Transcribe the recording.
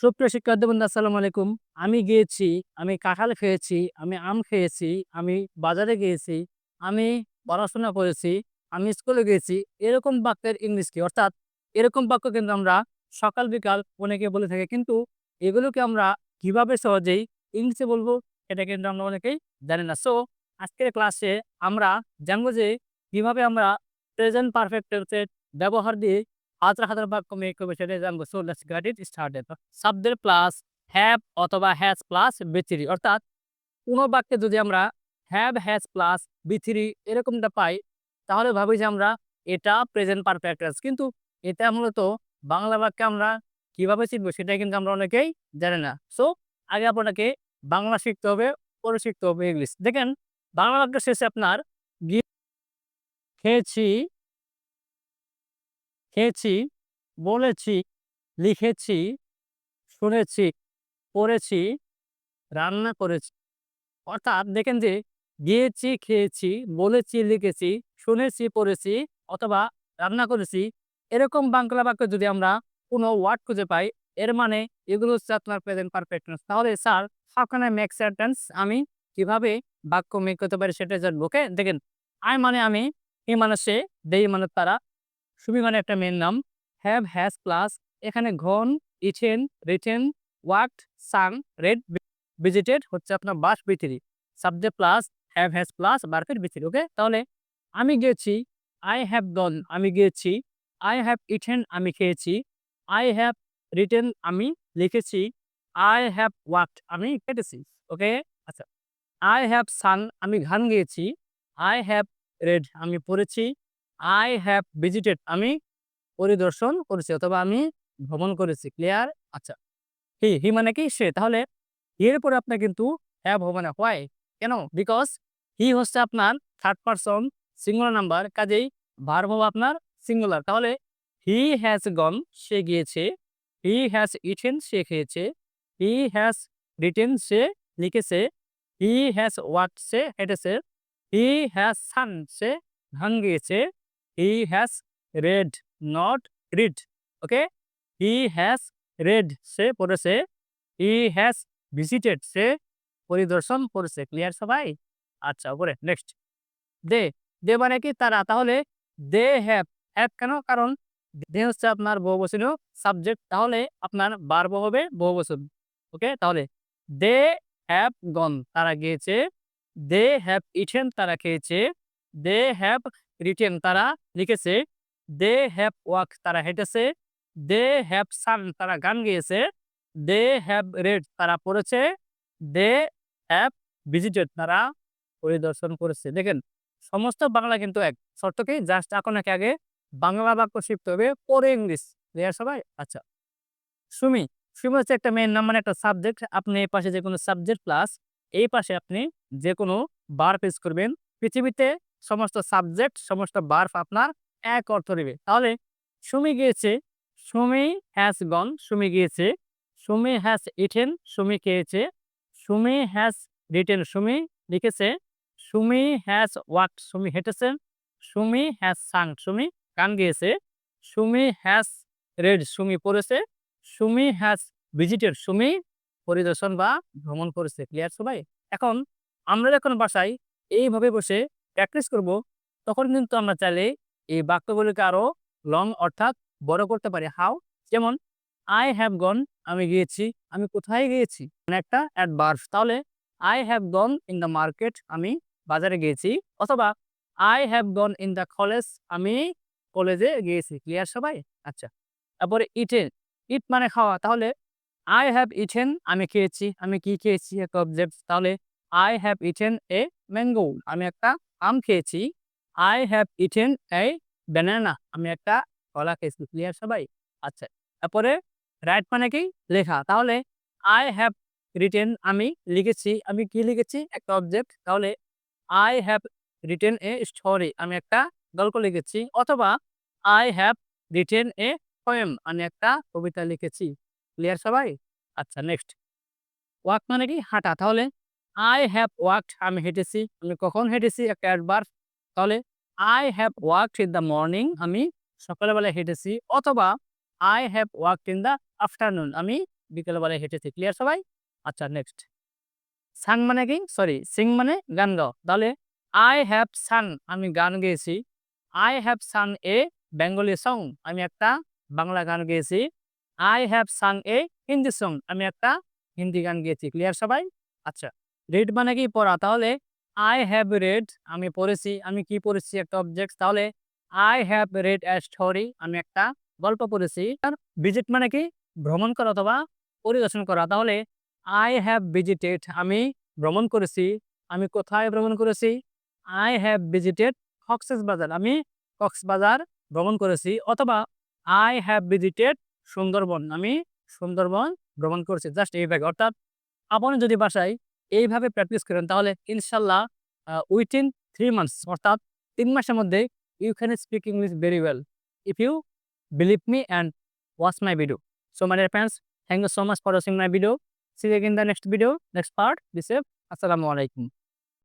সুপ্রিয় শিক্ষার্থী বন্ধু আসসালামু আলাইকুম। আমি গিয়েছি, আমি কাঁঠাল খেয়েছি, আমি আম খেয়েছি, আমি বাজারে গিয়েছি, আমি পড়াশোনা করেছি, আমি স্কুলে গিয়েছি, এরকম বাক্যের ইংলিশ কি? অর্থাৎ এরকম বাক্য কিন্তু আমরা সকাল, বিকাল অনেকে বলে থাকি। কিন্তু এগুলোকে আমরা কীভাবে সহজেই ইংলিশে বলব, এটা কিন্তু আমরা অনেকেই জানি না। সো আজকের ক্লাসে আমরা জানব যে কীভাবে আমরা প্রেজেন্ট পারফেক্ট ব্যবহার দিয়ে হাজার হাজার বাক্য মেক করবে সেটাই জানব so let's get it started শব্দের প্লাস হ্যাভ অথবা হ্যাজ প্লাস বিথ্রি অর্থাৎ কোনো বাক্যে যদি আমরা হ্যাভ হ্যাজ প্লাস বিথ্রি এরকমটা পাই তাহলে ভাবি যে আমরা এটা প্রেজেন্ট পারফেক্ট টেন্স কিন্তু এটা মূলত বাংলা বাক্যে আমরা কীভাবে শিখব সেটাই কিন্তু আমরা অনেকেই জানি না সো আগে আপনাকে বাংলা শিখতে হবে পরে শিখতে হবে ইংলিশ দেখেন বাংলা বাক্য শেষে আপনার খেয়েছি খেয়েছি, বলেছি, লিখেছি, শুনেছি পড়েছি রান্না করেছি। অর্থাৎ দেখেন যে, গিয়েছি, খেয়েছি, বলেছি, লিখেছি, শুনেছি, পড়েছি, অথবা রান্না করেছি, এরকম বাংলা বাক্য যদি আমরা কোনো ওয়ার্ড খুঁজে পাই, এর মানে এগুলো হচ্ছে আপনার প্রেজেন্ট পারফেক্ট তাহলে sir how can I make sentence আমি কীভাবে বাক্য মেক করতে পারি সেটা জানব ওকে দেখেন আই মানে আমি ই মানে সে দেই মানে তারা সুমি মানে একটা মেন নাম। হ্যাভ হ্যাজ প্লাস এখানে gone, eaten written worked sung read visited হচ্ছে আপনার বাস V three. Subject plus have has plus বার্ফের V three okay তাহলে আমি গিয়েছি আই হ্যাভ গন আমি গিয়েছি আই হ্যাভ ইটেন আমি খেয়েছি আই হ্যাভ রিটেন আমি লিখেছি আই হ্যাভ ওয়ার্কড আমি কেটেছি ওকে আচ্ছা আই হ্যাভ সান আমি গান গেয়েছি আই হ্যাভ রেড আমি পড়েছি আই হ্যাভ ভিজিটেড আমি পরিদর্শন করেছি অথবা আমি ভ্রমণ করেছি ক্লিয়ার আচ্ছা। হি হি মানে কি? সে। তাহলে এর পরে আপনার কিন্তু হ্যাভ হবে না। হোয়াই কেন? বিকজ হি হচ্ছে আপনার থার্ড পারসন সিঙ্গুলার নাম্বার কাজেই ভার্ব হবে আপনার সিঙ্গুলার তাহলে হি হ্যাজ গন সে গিয়েছে। হি হ্যাজ ইটেন সে খেয়েছে। হি হ্যাজ রিটেন সে লিখেছে। হি হ্যাজ ওয়াট সে হেঁটেছে। হি হ্যাজ সান সে ধান গিয়েছে he has read not read okay he has read সে পড়েছে। হি হ্যাজ ভিজিটেড সে পরিদর্শন করেছে। ক্লিয়ার সবাই? আচ্ছা উপরে নেক্সট দে দে মানে কি? তারা, তাহলে দে হ্যাভ হ্যাভ কেন? কারণ দে হচ্ছে আপনার বহুবচনীয় সাবজেক্ট তাহলে আপনার বারব হবে বহুবচন ওকে তাহলে দে হ্যাভ গন তারা গিয়েছে। দে হ্যাভ ইটেন তারা খেয়েছে। দে হ্যাভ রিটেন তারা লিখেছে দে হ্যাভ ওয়াক তারা হেঁটেছে দে হ্যাভ সান তারা গান গেয়েছে দে হ্যাভ রেড তারা পড়েছে দে হ্যাভ ভিজিটেড তারা পরিদর্শন করেছে। দেখেন, সমস্ত বাংলা কিন্তু এক। শর্ত কি জাস্ট আপনাকে আগে বাংলা বাক্য শিখতে হবে, পরে ইংলিশ। ক্লিয়ার সবাই? আচ্ছা। সুমি সুমি হচ্ছে একটা মেন নাম মানে একটা সাবজেক্ট আপনি এই পাশে যে কোনো সাবজেক্ট প্লাস এই পাশে আপনি যে কোনো বার পেশ করবেন। পৃথিবীতে সমস্ত সাবজেক্ট সমস্ত বার্ফ আপনার এক অর্থ নেবে তাহলে সুমি গিয়েছে, সুমি হ্যাজ গন সুমি গিয়েছে, সুমি হ্যাজ ইটেন সুমি খেয়েছে, সুমি হ্যাজ রিটেন সুমি লিখেছে, সুমি হ্যাজ ওয়াক সুমি হেঁটেছেন সুমি হ্যাজ সাং সুমি গান গিয়েছে, সুমি হ্যাজ রেড সুমি পড়েছে, সুমি হ্যাজ ভিজিটেড সুমি পরিদর্শন বা ভ্রমণ করেছে। ক্লিয়ার সবাই? এখন আমরা যখন বাসায় এইভাবে বসে প্র্যাকটিস করব, তখন কিন্তু আমরা চাইলে এই বাক্যগুলিকে আরও লং অর্থাৎ বড় করতে পারি। হাও যেমন আই হ্যাভ গন আমি গিয়েছি, আমি কোথায় গিয়েছি? মানে একটা অ্যাডভার্স তাহলে I have gone in the market আমি বাজারে গিয়েছি, অথবা I have gone in the college আমি কলেজে গিয়েছি। ক্লিয়ার সবাই? আচ্ছা। তারপরে ইটেন ইট মানে খাওয়া। তাহলে আই হ্যাভ ইটেন আমি খেয়েছি, আমি কি খেয়েছি একটা অবজেক্ট তাহলে I have eaten a mango আমি একটা আম খেয়েছি। I have eaten a banana আমি একটা কলা খেয়েছি। ক্লিয়ার সবাই? আচ্ছা তারপরে রাইট মানে কি? লেখা। তাহলে আই হ্যাভ রিটেন আমি লিখেছি। আমি কি লিখেছি? একটা অবজেক্ট তাহলে I have written a story আমি একটা গল্প লিখেছি। অথবা I have written a poem আমি একটা কবিতা লিখেছি। ক্লিয়ার সবাই? আচ্ছা নেক্সট ওয়াক মানে কি? হাঁটা। তাহলে আই হ্যাভ ওয়াকড আমি হেঁটেছি, আমি কখন হেঁটেছি, একটা অ্যাডভার্স তাহলে I have walked in the morning আমি সকালবেলা হেঁটেছি, অথবা I have walked in the afternoon আমি বিকেলবেলা হেঁটেছি ক্লিয়ার সবাই? আচ্ছা নেক্সট সাং মানে কি? সরি সিং মানে গান গাও, তাহলে আই হ্যাভ সাং আমি গান গেয়েছি I have sung a Bengali song আমি একটা বাংলা গান গেয়েছি I have sung a Hindi song আমি একটা হিন্দি গান গেয়েছি ক্লিয়ার সবাই? আচ্ছা। রেড মানে কি? পড়া। তাহলে আই হ্যাভ রেড আমি পড়েছি, আমি কি পড়েছি একটা অবজেক্ট তাহলে I have read a story আমি একটা গল্প পড়েছি। আর ভিজিট মানে কি? ভ্রমণ করা অথবা পরিদর্শন করা। তাহলে আই হ্যাভ ভিজিটেড আমি ভ্রমণ করেছি, আমি কোথায় ভ্রমণ করেছি? আই হ্যাভ ভিজিটেড কক্সেস বাজার আমি কক্সবাজার ভ্রমণ করেছি। অথবা আই হ্যাভ ভিজিটেড সুন্দরবন, আমি সুন্দরবন ভ্রমণ করেছি। জাস্ট এইভাবে অর্থাৎ, আপনি যদি বাসায় এইভাবে প্র্যাকটিস করেন, তাহলে ইনশাল্লাহ উইথ ইন থ্রি মান্থস অর্থাৎ তিন মাসের মধ্যে you can speak English very well if you believe me and watch my video so my friends thank you so much for watching my video see in the next video next part বিসেফ আসসালামু আলাইকুম